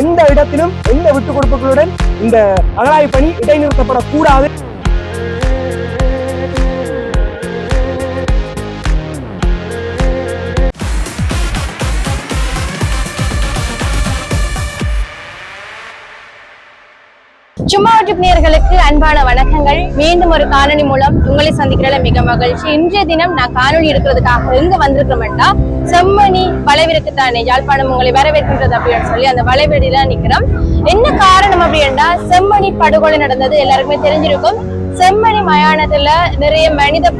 எந்த இடத்திலும் எந்த விட்டுக் கொடுப்புகளுடன் இந்த அகழாய்வு பணி இடைநிறுத்தப்படக்கூடாது. சும்மா நேர்களுக்கு அன்பான வணக்கங்கள். மீண்டும் ஒரு காணொலி மூலம் உங்களை சந்திக்கிறதுல மிக மகிழ்ச்சி. இன்றைய தினம் நான் காணொலி எடுக்கிறதுக்காக எங்க வந்திருக்கிறோம்னா செம்மணி வளைவிற்கு தானே யாழ்ப்பாணம் உங்களை வரவேற்கின்றது அப்படின்னு சொல்லி அந்த வளைவெடியில நிக்கிறோம். என்ன காரணம் அப்படின்னா செம்மணி படுகொலை நடந்தது எல்லாருக்குமே தெரிஞ்சிருக்கும். செம்மணி மயானத்துல நிறைய மனித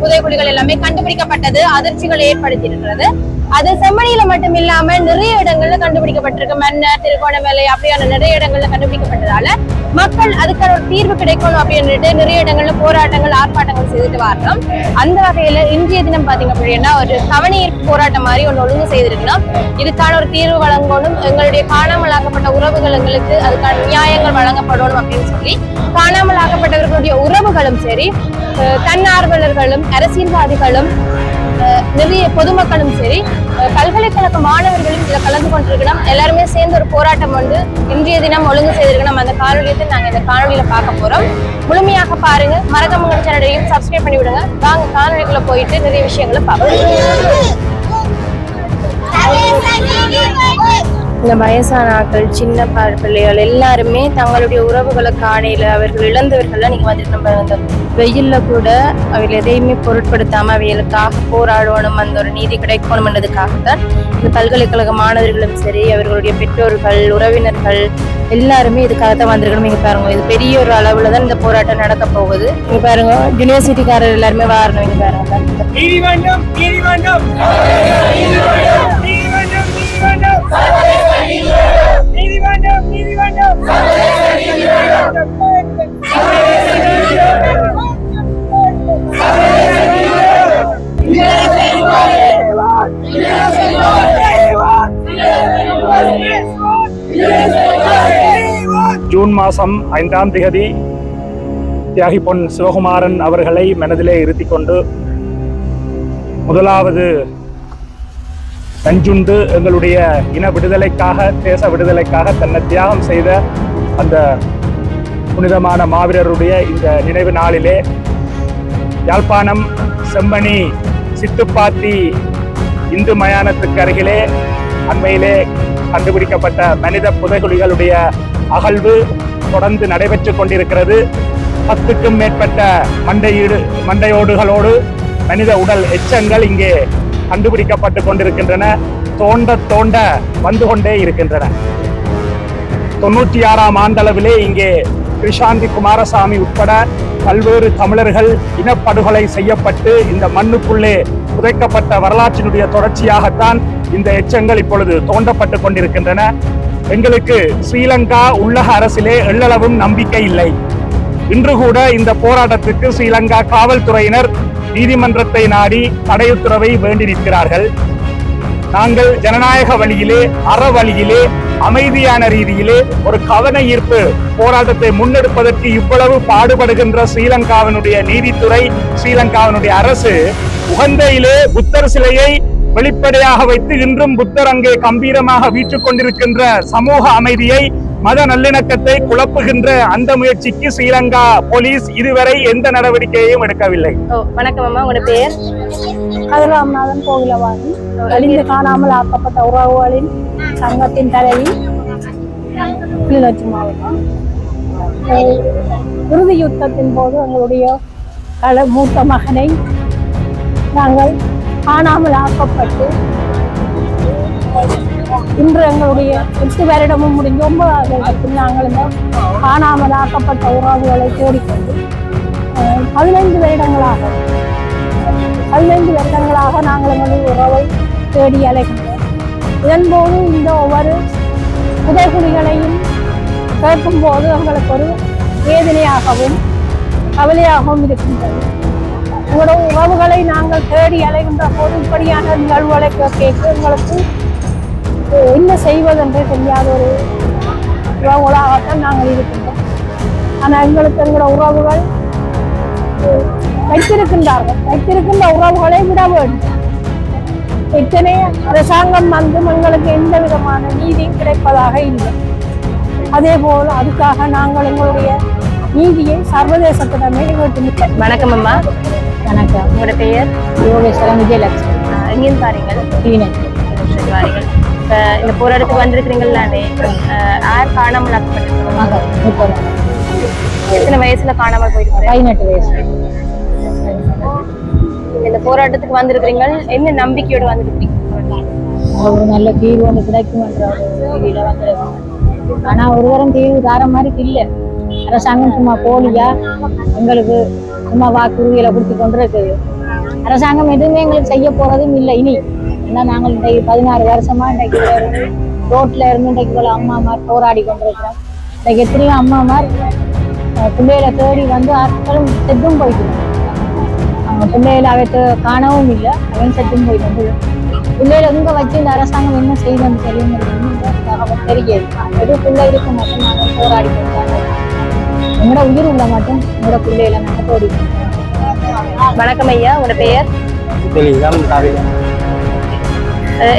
புதைகுழிகள் எல்லாமே கண்டுபிடிக்கப்பட்டது அதிர்ச்சிகளை ஏற்படுத்தி இருக்கிறது அது செம்மணியில மட்டும் இல்லாம நிறைய இடங்கள்ல கண்டுபிடிக்கப்பட்டிருக்கு. மன்னர் திருகோணமலை அப்படியான நிறைய இடங்கள்ல கண்டுபிடிக்கப்பட்டதால மக்கள் அதுக்கான ஒரு தீர்வு கிடைக்கணும் அப்படின்ட்டு நிறைய இடங்கள்ல போராட்டங்கள் ஆர்ப்பாட்டங்கள் செய்துட்டு வரோம் அந்த வகையில இன்றைய தினம் பாத்தீங்க அப்படின்னா ஒரு கவனீர்ப்பு போராட்டம் மாதிரி ஒன்று ஒழுங்கு செய்திருக்கணும் இதுக்கான ஒரு தீர்வு வழங்கணும். எங்களுடைய காணாமல் ஆக்கப்பட்ட உறவுகள் எங்களுக்கு அதுக்கான நியாயங்கள் வழங்கப்படணும் அப்படின்னு சொல்லி காணாமல் ஆக்கப்பட்டவர்களுடைய உறவுகளும் சரி தன்னார்வலர்களும் அரசியல்வாதிகளும் நிறைய பொதுமக்களும் சரி பல்கலைக்கழக மாணவர்களும் இதில் கலந்து கொண்டிருக்கணும். எல்லாருமே சேர்ந்து ஒரு போராட்டம் வந்து இன்றைய தினம் ஒழுங்கு செய்திருக்கணும். அந்த காணொலியத்தை நாங்கள் இந்த காணொலியில் பார்க்க போகிறோம் முழுமையாக பாருங்க. மறக்காம சேனலையும் சப்ஸ்கிரைப் பண்ணி விடுங்க. வாங்க காணொலிக்குள்ள போயிட்டு நிறைய விஷயங்களை பார்ப்போம். இந்த வயசான ஆட்கள் சின்ன பிள்ளைகள் எல்லாருமே தங்களுடைய உறவுகளை காணையில அவர்கள் இழந்தவர்கள்லாம் நீங்க வந்துட்டு நம்ம இந்த வெயில்ல கூட அவைகள் எதையுமே பொருட்படுத்தாம அவைகளுக்காக போராடணும் அந்த ஒரு நீதி கிடைக்கணும்ன்றதுக்காகத்தான் இந்த பல்கலைக்கழக மாணவர்களும் சரி அவர்களுடைய பெற்றோர்கள் உறவினர்கள் எல்லாருமே இதுக்காக தான் வந்திருக்கணும். இங்க பாருங்க இது பெரிய ஒரு அளவுல தான் இந்த போராட்டம் நடக்க போகுது. இங்க பாருங்க யூனிவர்சிட்டிக்காரர் எல்லாருமே வரணும். இங்க பாருங்க நீதி வேண்டும் நீதி வேண்டும். ஜூன் மாதம் ஐந்தாம் திகதி தியாகி பொன் சிவகுமாரன் அவர்களை மனதிலே இருத்திக்கொண்டு முதலாவது நஞ்சுண்டு எங்களுடைய இன விடுதலைக்காக தேச விடுதலைக்காக தன்னை தியாகம் செய்த அந்த புனிதமான மாவீரருடைய இந்த நினைவு நாளிலே யாழ்ப்பாணம் செம்மணி சித்துப்பாத்தி இந்து மயானத்துக்கு அருகிலே அண்மையிலே கண்டுபிடிக்கப்பட்ட மனித புதைகுழிகளுடைய அகழ்வு தொடர்ந்து நடைபெற்று கொண்டிருக்கிறது. பத்துக்கும் மேற்பட்ட மண்டையீடு மண்டையோடுகளோடு மனித உடல் எச்சங்கள் இங்கே கண்டுபிடிக்கப்பட்டு கொண்டிருக்கின்றன. தோண்ட தோண்ட வந்து கொண்டே இருக்கின்றன. தொண்ணூற்றி ஆறாம் ஆண்டளவிலே இங்கே கிருஷாந்தி குமாரசாமி உட்பட பல்வேறு தமிழர்கள் இனப்படுகொலை செய்யப்பட்டு இந்த மண்ணுக்குள்ளே புதைக்கப்பட்ட வரலாற்றினுடைய தொடர்ச்சியாகத்தான் இந்த எச்சங்கள் இப்பொழுது தோண்டப்பட்டு கொண்டிருக்கின்றன. எங்களுக்கு ஸ்ரீலங்கா உள்ளக அரசிலே எள்ளளவும் நம்பிக்கை இல்லை. இன்று கூட இந்த போராட்டத்திற்கு ஸ்ரீலங்கா காவல்துறையினர் நீதிமன்றத்தை நாடி தடையுத்தரவை வேண்டி நிற்கிறார்கள். நாங்கள் ஜனநாயக வழியிலே அற வழியிலே அமைதியான ரீதியிலே ஒரு கவன ஈர்ப்பு போராட்டத்தை முன்னெடுப்பதற்கு இவ்வளவு பாடுபடுகின்ற ஸ்ரீலங்காவினுடைய நீதித்துறை ஸ்ரீலங்காவினுடைய அரசு உகந்தையிலே புத்தர் சிலையை வெளிப்படையாக வைத்து இன்றும் புத்தர் அங்கே கம்பீரமாக வீற்றுக் கொண்டிருக்கின்ற சமூக அமைதியை மத நல்லிணக்கத்தை குழப்புகின்ற அந்த முயற்சிக்கு ஸ்ரீலங்கா போலீஸ் இதுவரை எந்த நடவடிக்கையையும் எடுக்கவில்லை. ஓ வணக்கம் அம்மா உங்களோட பேர்? கதிராமநாதன் கோவிலவாணி அழிந்து காணாமல் ஆக்கப்பட்ட உறவுகளின் சங்கத்தின் தலைவி கிளிநொச்சி மாவட்டம் இறுதி யுத்தத்தின் போது எங்களுடைய கல மூத்த மகனை நாங்கள் காணாமல் ஆக்கப்பட்டு இன்று எங்களுடைய எட்டு வருடமும் முடிஞ்ச ஒன்பதாவது நாங்கள் இந்த காணாமல் ஆக்கப்பட்ட உறவுகளை கோரிக்கொண்டு பதினைந்து வருடங்களாக பதினைந்து வருடங்களாக நாங்கள் எங்களுடைய உறவை தேடி அலைகின்றோம். இதன்போது இந்த ஒவ்வொரு புதைகுழிகளையும் கேட்கும்போது எங்களுக்கு ஒரு வேதனையாகவும் கவலையாகவும் இருக்கின்றது. உங்களோட உறவுகளை நாங்கள் தேடி அலைகின்ற போது இப்படியான நிகழ்வுகளை கேட்க எங்களுக்கு என்ன செய்வதென்றே தெரியாத ஒரு உறவுகளாகத்தான் நாங்கள் இருக்கின்றோம். ஆனால் எங்களுக்கு எங்களோட உறவுகள் வைத்திருக்கின்றார்கள். வைத்திருக்கின்ற உறவுகளை விட வேண்டும். இத்தனை அரசாங்கம் வந்து எங்களுக்கு எந்த விதமான நீதியும் கிடைப்பதாக இல்லை. அதே போல் அதுக்காக நாங்கள் எங்களுடைய நீதியை சர்வதேசத்திடமே கேட்டு வணக்கம் அம்மா. வணக்கம். உங்களோட பெயர்? யோகேஸ்வரம் விஜயலட்சுமி. எங்கேருந்து பாருங்கள் கிளினிக் வாரீங்கள் இப்ப இந்த போராட்டத்துக்கு வந்திருக்கிறீங்களானே யார் காணாமல் ஆக்கப்பட்டிருக்காங்க எத்தனை வயசுல காணாமல் போயிருக்காங்க பதினெட்டு வயசு. இந்த போராட்டத்துக்கு வந்திருக்கிறீங்க என்ன நம்பிக்கையோட வந்திருக்கிறீங்க? ஒரு நல்ல தீர்வு ஒன்று கிடைக்கும்ன்ற ஒரு இதில் வந்திருக்கோம் ஆனா ஒருவரும் தீர்வு தார மாதிரி இல்லை. அரசாங்கம் சும்மா போலியா? எங்களுக்கு சும்மா வாக்குறுதிகளை கொடுத்து கொண்டிருக்குது அரசாங்கம் எதுவுமே எங்களுக்கு செய்ய போறதும் இல்லை. இனி ஏன்னா நாங்கள் இன்றைக்கு பதினாறு வருஷமா இன்றைக்கு இருந்து ரோட்ல இருந்து இன்றைக்கு போல அம்மாமார் போராடி கொண்டிருக்கிறோம். இன்றைக்கு எத்தனையோ அம்மாமார் பிள்ளைகளை தேடி வந்து ஆட்களும் செத்தும் போயிட்டு அவங்க பிள்ளைகளை அவைத்து காணவும் இல்லை அவன் செத்தும் போயிட்டு பிள்ளைகளை எங்க வச்சு இந்த அரசாங்கம் என்ன செய்யணும்னு தெரியும் தகவல் தெரியாது. எது பிள்ளை இருக்க மட்டும் நாங்கள் போராடி கொடுத்தாங்க எங்களோட உயிர் உள்ள மட்டும் எங்களோட பிள்ளைகளை நாங்கள் தேடி வணக்கம் ஐயா உங்களோட பெயர்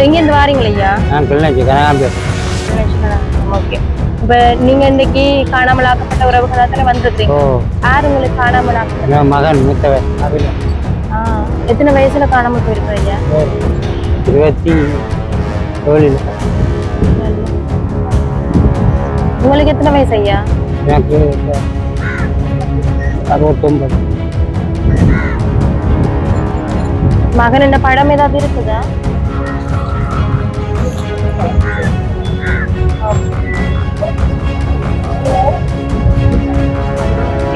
எங்கேருந்து வாரீங்களா ஐயா? நான் கிளிநொச்சி கனகாம்பேர் ஓகே. இப்ப நீங்க இன்னைக்கு காணாமல் ஆக்கப்பட்ட உறவுகளா தானே வந்திருக்கீங்க யார் உங்களுக்கு காணாமல் ஆக்கப்பட்ட மகன் காவியம் ஆஹ் எத்தனை வயசுல காணாமல் போயிருக்கிறீங்க இருபத்தி ஏழில். உங்களுக்கு எத்தனை வயசு ஐயா? எனக்கு அறுபத்தொம்பது. மகன் என்ன படம் ஏதாவது இருக்குதா?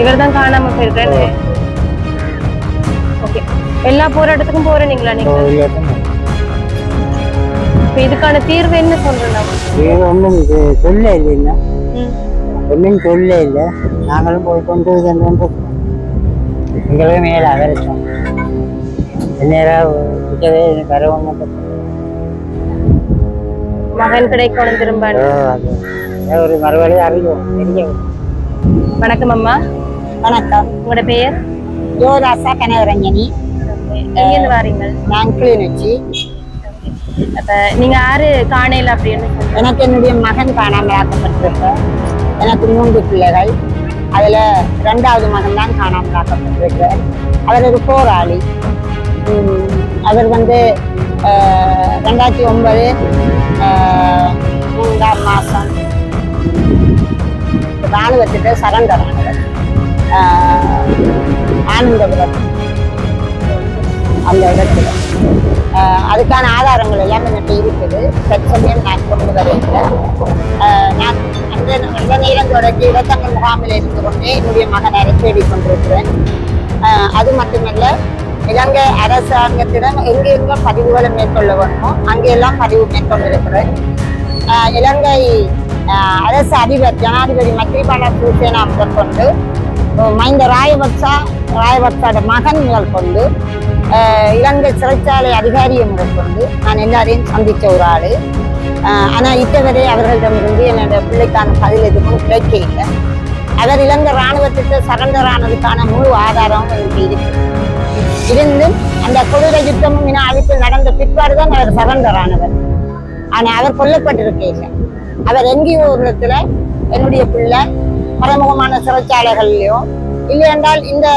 இவர் தான் காணாம போயிருக்காரு. ஓகே எல்லா போராட்டத்துக்கும் போறீங்களா நீங்க? இப்ப இதுக்கான தீர்வு என்ன சொல்றோம் இது ஒன்றும் இது சொல்ல இல்லைன்னா. ஒன்றும் சொல்ல இல்லை. நாங்களும் போய் கொண்டு கொண்டு எங்களுக்கு மேலே அவரட்டும் நேராக வரவங்க மகன் கிடைக்கணும் திரும்ப ஒரு மறுபடியும் அறியும் தெரியும். வணக்கம் அம்மா. வணக்கம். உங்களோட பெயர்? யோதாசா கனகரஞ்சனி. எங்கேருந்து வாரீங்க? நான் கிளிநொச்சி அப்ப நீங்க யாரு காணையில அப்படின்னு எனக்கு என்னுடைய மகன் காணாமல் ஆக்கப்பட்டிருக்கு. எனக்கு மூன்று பிள்ளைகள். அதுல ரெண்டாவது மகன் தான் காணாமல் ஆக்கப்பட்டிருக்கிறார் அவர் ஒரு போராளி. உம், அவர் வந்து ஆஹ், ரெண்டாயிரத்தி ஒன்பது மூன்றாம் மாதம் இராணுவத்துக்கு சரண்டர் ஆனவர் ஆனந்தபுரம். அந்த இடத்துல. அதுக்கான ஆதாரங்கள் எல்லாம் என்கிட்ட இருக்குது. தற்சமயம் நான் கொண்டு வருகிறேன் நான் அந்த அந்த நேரம் தொடங்கி இடத்தங்கள் முகாமில் இருந்து கொண்டே என்னுடைய மகனை தேடிக் கொண்டிருக்கிறேன் அது மட்டுமல்ல இலங்கை அரசாங்கத்திடம் எங்கெங்க பதிவுகளை மேற்கொள்ள வேணுமோ அங்கெல்லாம் பதிவு மேற்கொண்டிருக்கிறேன் இலங்கை அரசு அதிபர் ஜனாதிபதி மைத்ரிபால சிறிசேனா முதற்கொண்டு மைந்த ராயபக்சா ராயபக்சாவோட மகன் முதல் கொண்டு இலங்கை சிறைச்சாலை அதிகாரியை முதற்கொண்டு நான் எல்லாரையும் சந்தித்த ஒரு ஆள். ஆனால் ஆனா இத்தவரை அவர்களிடமிருந்து என்னோட பிள்ளைக்கான பதில் எதுவும் கிடைக்க இல்லை அவர் இலங்கை இராணுவத்திற்கு சரண்டர் ஆனதுக்கான முழு ஆதாரமும் எனக்கு இருக்கு. இருந்தும் அந்த கொடூர யுத்தமும் இன அழிப்பு நடந்த பிற்பாடுதான் அவர் சரண்டர் ஆனவர் ஆனா அவர் கொல்லப்பட்டிருக்க அவர் எங்கேயோ ஒரு இடத்துல என்னுடைய பிள்ளை மறைமுகமான சிறைச்சாலைகள்லையும் இல்லை என்றால் இந்த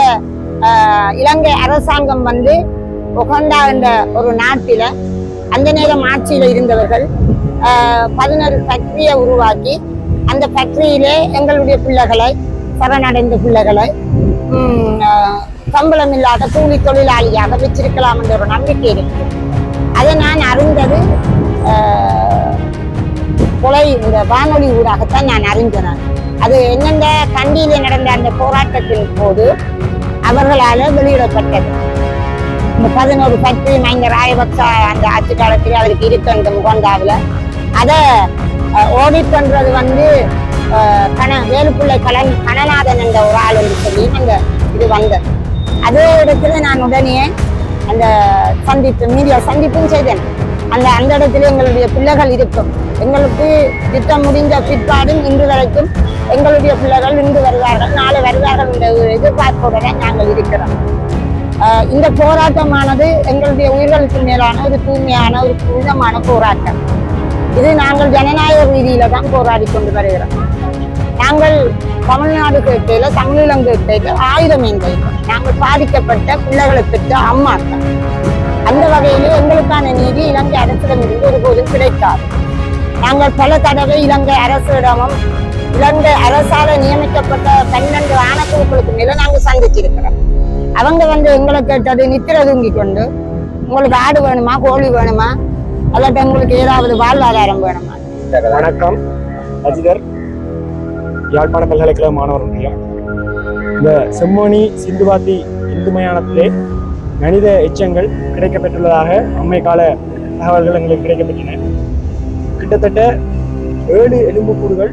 இலங்கை அரசாங்கம் வந்து உகண்டா என்ற ஒரு நாட்டில அந்த நேரம் ஆட்சியில் இருந்தவர்கள் பதினொரு ஃபேக்ட்ரியை ஃபேக்டரியை உருவாக்கி அந்த ஃபேக்டரியிலே எங்களுடைய பிள்ளைகளை சரணடைந்த பிள்ளைகளை சம்பளம் இல்லாத கூலி தொழிலாளியாக வச்சிருக்கலாம் என்ற ஒரு நம்பிக்கை இருக்கு அதை நான் அறிந்தது ஆஹ், கொலை இந்த வானொலி ஊடாகத்தான் நான் அறிந்தேன். அது என்னென்ன கண்டியில நடந்த அந்த போராட்டத்தின் போது அவர்களால வெளியிடப்பட்டது. இந்த பதினோரு பத்து மைந்த ராயபக்சா அந்த ஆட்சி காலத்தில் அவருக்கு இருக்க அந்த முகந்தாவில். அதை ஓடிக்கொன்றது வந்து கண வேலுப்பிள்ளை கலன் கணநாதன் என்ற ஒரு ஆள் என்று சொல்லி அந்த இது வந்தது. அதே இடத்துல நான் உடனே அந்த சந்திப்பு மீடியா சந்திப்பும் செய்தேன். அந்த அந்த இடத்துல எங்களுடைய பிள்ளைகள் இருக்கும். எங்களுக்கு திட்டம் முடிந்த பிற்பாடும் இன்று வரைக்கும் எங்களுடைய பிள்ளைகள் இன்று வருவார்கள் நாளை வருவார்கள் என்ற ஒரு தான் நாங்கள் இருக்கிறோம். இந்த போராட்டமானது எங்களுடைய உயிர்களுக்கு மேலான ஒரு தூய்மையான ஒரு புனிதமான போராட்டம். இது நாங்கள் ஜனநாயக ரீதியில தான் போராடி கொண்டு வருகிறோம். நாங்கள் தமிழ்நாடு கேட்கையில தமிழீழம் கேட்கையில ஆயுதம் எங்களுக்கு நாங்கள் பாதிக்கப்பட்ட பிள்ளைகளை பெற்ற அம்மாக்கள் அந்த வகையிலே எங்களுக்கான நீதி இலங்கை அரசிடமிருந்து ஒருபோதும் கிடைக்காது. நாங்கள் பல தடவை இலங்கை அரசிடமும் இலங்கை அரசால நியமிக்கப்பட்ட பன்னெண்டு ஆணக்குழுக்களுக்கு மேல நாங்கள் சந்திச்சிருக்கிறோம் அவங்க வந்து எங்களை கேட்டது நித்திர தூங்கி கொண்டு உங்களுக்கு ஆடு வேணுமா? கோழி வேணுமா? அல்லாட்ட உங்களுக்கு ஏதாவது வாழ்வாதாரம் வேணுமா? வணக்கம். அஜிதர் யாழ்ப்பாண பல்கலைக்கழக மாணவர் இந்த செம்மொழி சிந்துவாத்தி இந்து மயானத்திலே மனித எச்சங்கள் கிடைக்கப்பெற்றுள்ளதாக அம்மை கால தகவல்கள் எங்களுக்கு கிடைக்கப்பட்டன கிட்டத்தட்ட ஏழு எலும்புக்கூடுகள்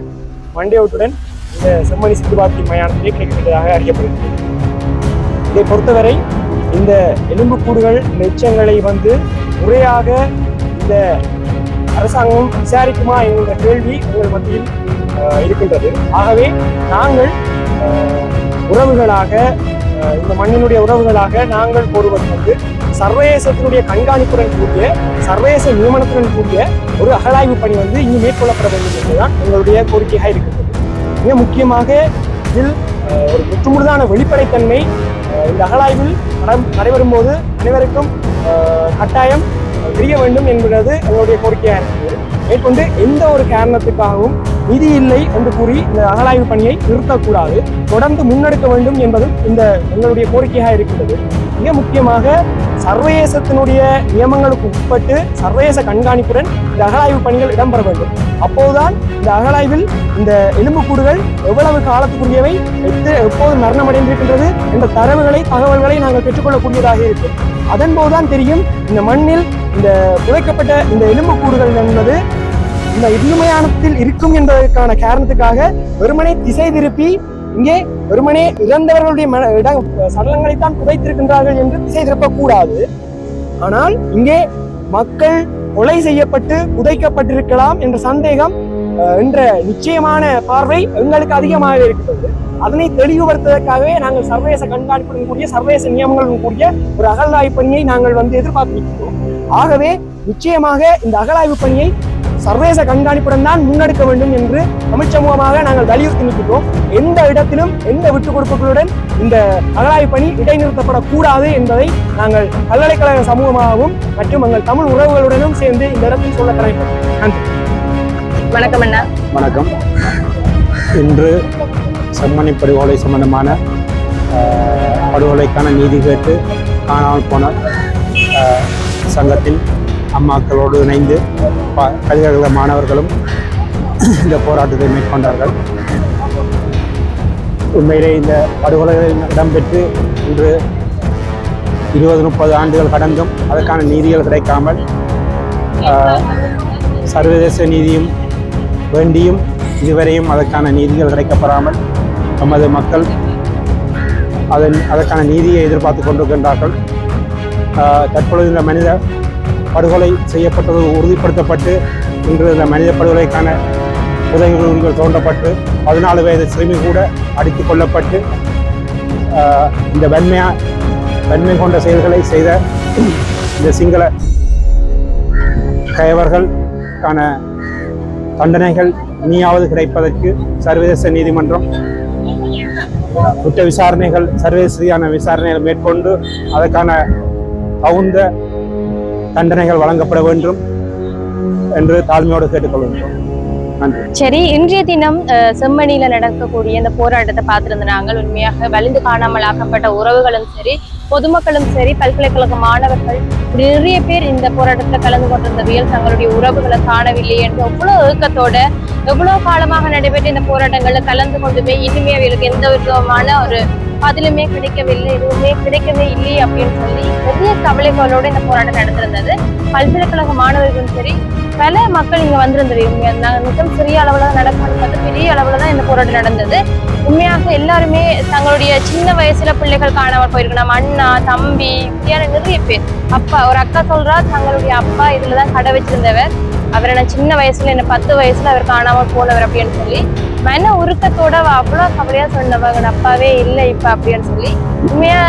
மண்டையோட்டுடன் இந்த செம்மணி சிந்துவாத்தி மயானத்திலே கிடைக்கப்பட்டதாக அறியப்படுகிறது. இதை பொறுத்தவரை இந்த எலும்புக்கூடுகள் இந்த எச்சங்களை வந்து முறையாக இந்த அரசாங்கம் விசாரிக்குமா என்கிற கேள்வி உங்கள் மத்தியில் இருக்கின்றது. ஆகவே நாங்கள் உறவுகளாக இந்த மண்ணினுடைய உறவுகளாக நாங்கள் கூறுவது வந்து சர்வதேசத்தினுடைய கண்காணிப்புடன் கூடிய சர்வதேச நியமனத்துடன் கூடிய ஒரு அகழாய்வு பணி வந்து இங்கு மேற்கொள்ளப்பட வேண்டும் என்பதுதான் எங்களுடைய கோரிக்கையாக இருக்கிறது மிக முக்கியமாக இதில் ஒரு முற்றுமுழுதான வெளிப்படைத்தன்மை இந்த அகழாய்வில் நடைபெறும் போது அனைவருக்கும் கட்டாயம் தெரிய வேண்டும் என்பது எங்களுடைய கோரிக்கையாக இருக்கிறது மேற்கொண்டு எந்த ஒரு காரணத்துக்காகவும் நிதி இல்லை என்று கூறி இந்த அகலாய்வு பணியை நிறுத்தக்கூடாது. தொடர்ந்து முன்னெடுக்க வேண்டும் என்பதும் இந்த எங்களுடைய கோரிக்கையாக இருக்கிறது மிக முக்கியமாக சர்வதேசத்தினுடைய நியமங்களுக்கு உட்பட்டு சர்வதேச கண்காணிப்புடன் இந்த அகழாய்வு பணிகள் இடம்பெற வேண்டும். அப்போதுதான் இந்த அகழாய்வில் இந்த எலும்புக்கூடுகள் எவ்வளவு காலத்துக்குரியவை எத்து எப்போது மரணமடைந்திருக்கின்றது என்ற தரவுகளை தகவல்களை நாங்கள் பெற்றுக்கொள்ளக்கூடியதாக இருக்கும். அதன்போதுதான் தெரியும் இந்த மண்ணில் இந்த புதைக்கப்பட்ட இந்த எலும்புக்கூடுகள் என்பது இந்த இந்துமயானத்தில் இருக்கும் என்பதற்கான காரணத்துக்காக வெறுமனை திசை திருப்பி இங்கே வெறுமனே இறந்தவர்களுடைய மன இடம் சடலங்களைத்தான் புதைத்திருக்கின்றார்கள் என்று திசை திருப்பக்கூடாது. ஆனால் இங்கே மக்கள் கொலை செய்யப்பட்டு புதைக்கப்பட்டிருக்கலாம் என்ற சந்தேகம் என்ற நிச்சயமான பார்வை எங்களுக்கு அதிகமாக இருக்கிறது. அதனை தெளிவுபடுத்துவதற்காகவே நாங்கள் சர்வதேச கண்காணிப்புடன் கூடிய சர்வதேச நியமங்களுடன் கூடிய ஒரு அகழ்வாய்வு பணியை நாங்கள் வந்து எதிர்பார்த்துக்கிறோம் ஆகவே நிச்சயமாக இந்த அகழாய்வு பணியை சர்வதேச கண்காணிப்புடன் தான் முன்னெடுக்க வேண்டும் என்று தமிழ் சமூகமாக நாங்கள் வலியுறுத்தி நிற்கிறோம் எந்த இடத்திலும் எந்த விட்டுக் கொடுப்புகளுடன் இந்த அகழாய்வு பணி இடைநிறுத்தப்படக்கூடாது என்பதை நாங்கள் பல்கலைக்கழக சமூகமாகவும் மற்றும் எங்கள் தமிழ் உறவுகளுடனும் சேர்ந்து இந்த இடத்தில் சொல்ல கடமைப்பட்டோம் நன்றி. வணக்கம் அண்ணா. வணக்கம். இன்று செம்மணி படுகொலை சம்பந்தமான படுகொலைக்கான நீதி கேட்டு காணாமல் போன சங்கத்தின் அம்மாக்களோடு இணைந்து ப- பல்கலைக்கழக மாணவர்களும் இந்த போராட்டத்தை மேற்கொண்டார்கள். உண்மையிலே இந்த படுகொலைகள் இடம்பெற்று இன்று இருபது முப்பது ஆண்டுகள் கடந்தும் அதற்கான நீதிகள் கிடைக்காமல் சர்வதேச நீதியும் வேண்டியும் இதுவரையும் அதற்கான நீதிகள் கிடைக்கப்படாமல் நமது மக்கள் அதன் அதற்கான நீதியை எதிர்பார்த்து கொண்டிருக்கின்றார்கள். தற்பொழுது இந்த மனித படுகொலை செய்யப்பட்டது உறுதிப்படுத்தப்பட்டு இன்று இந்த மனித படுகொலைக்கான உதவிகள் தோன்றப்பட்டு பதினாலு வயது சிறுமி கூட அடித்து கொல்லப்பட்டு இந்த வன்மையா வன்மை கொண்ட செயல்களை செய்த இந்த சிங்கள கயவர்களுக்கான தண்டனைகள் இனியாவது கிடைப்பதற்கு சர்வதேச நீதிமன்றம் குற்ற விசாரணைகள் சர்வதேச ரீதியான விசாரணைகள் மேற்கொண்டு அதற்கான தகுந்த தண்டனைகள் வழங்கப்பட வேண்டும் என்று தாழ்மையோடு கேட்டுக்கொள்கின்றோம். சரி இன்றைய தினம் செம்மணியில நடக்கக்கூடிய இந்த போராட்டத்தை பார்த்திருந்த நாங்கள் உண்மையாக வலிந்து காணாமல் ஆக்கப்பட்ட உறவுகளும் சரி பொதுமக்களும் சரி பல்கலைக்கழக மாணவர்கள் நிறைய பேர் இந்த போராட்டத்தில் கலந்து கொண்டிருந்தவியல் தங்களுடைய உறவுகளை காணவில்லை என்று எவ்வளவு ஏக்கத்தோட எவ்வளவு காலமாக நடைபெற்ற இந்த போராட்டங்களில் கலந்து கொண்டுமே இனிமே அவர்களுக்கு எந்த விதமான ஒரு அதிலுமே கிடைக்கவில்லை எதுவுமே கிடைக்கவே இல்லை அப்படின்னு சொல்லி பெரிய கவலைகளோடு இந்த போராட்டம் நடந்திருந்தது. பல்கலைக்கழக மாணவர்களும் சரி பல மக்கள் இங்க வந்திருந்தது. மிகவும் சிறிய அளவுல தான் நடக்கணும் பெரிய அளவுல தான் இந்த போராட்டம் நடந்தது. உண்மையாக எல்லாருமே தங்களுடைய சின்ன வயசுல பிள்ளைகள் காணாமல் போயிருக்கணும் அண்ணா தம்பி இப்படியான நிறைய பேர். அப்பா ஒரு அக்கா சொல்றா தங்களுடைய அப்பா இதுலதான் கடை வச்சிருந்தவர். அவரை நான் சின்ன வயசுல என்ன பத்து வயசுல அவர் காணாம போனவர் அப்படின்னு சொல்லி மன உருக்கத்தோட அவ்வளோ கவலையா சொன்னவங்க அப்பாவே இல்லை இப்ப அப்படின்னு சொல்லி உண்மையா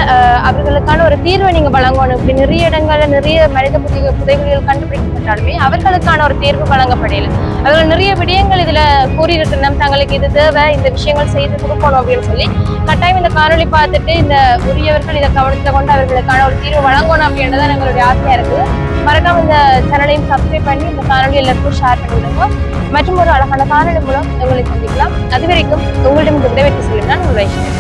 அவர்களுக்கான ஒரு தீர்வை நீங்க வழங்கணும். இப்படி நிறைய இடங்கள்ல நிறைய மனித புதிய புதைகுழிகள் கண்டுபிடிக்கப்பட்டாலுமே அவர்களுக்கான ஒரு தீர்வு வழங்கப்படையில அவர்கள் நிறைய விடயங்கள் இதுல கூறியிருக்கணும் தங்களுக்கு இது தேவை இந்த விஷயங்கள் செய்து கொடுக்கணும் அப்படின்னு சொல்லி கட்டாயம் இந்த காணொலி பார்த்துட்டு இந்த உரியவர்கள் இதை கவனத்தை கொண்டு அவர்களுக்கான ஒரு தீர்வு வழங்கணும் அப்படின்றதான் எங்களுடைய ஆசையா இருக்கு மறக்காம இந்த சேனலையும் சப்ஸ்கிரைப் பண்ணி இந்த காணொலி எல்லாருக்கும் ஷேர் பண்ணிவிடுங்க மற்றும் ஒரு அழகான காணொலி மூலம் உங்களை சந்திக்கலாம். அது வரைக்கும் உங்களிடம் இந்த விடைபெற்று சொல்லுங்கள் நான் உங்கள் வைஷ்ணவன்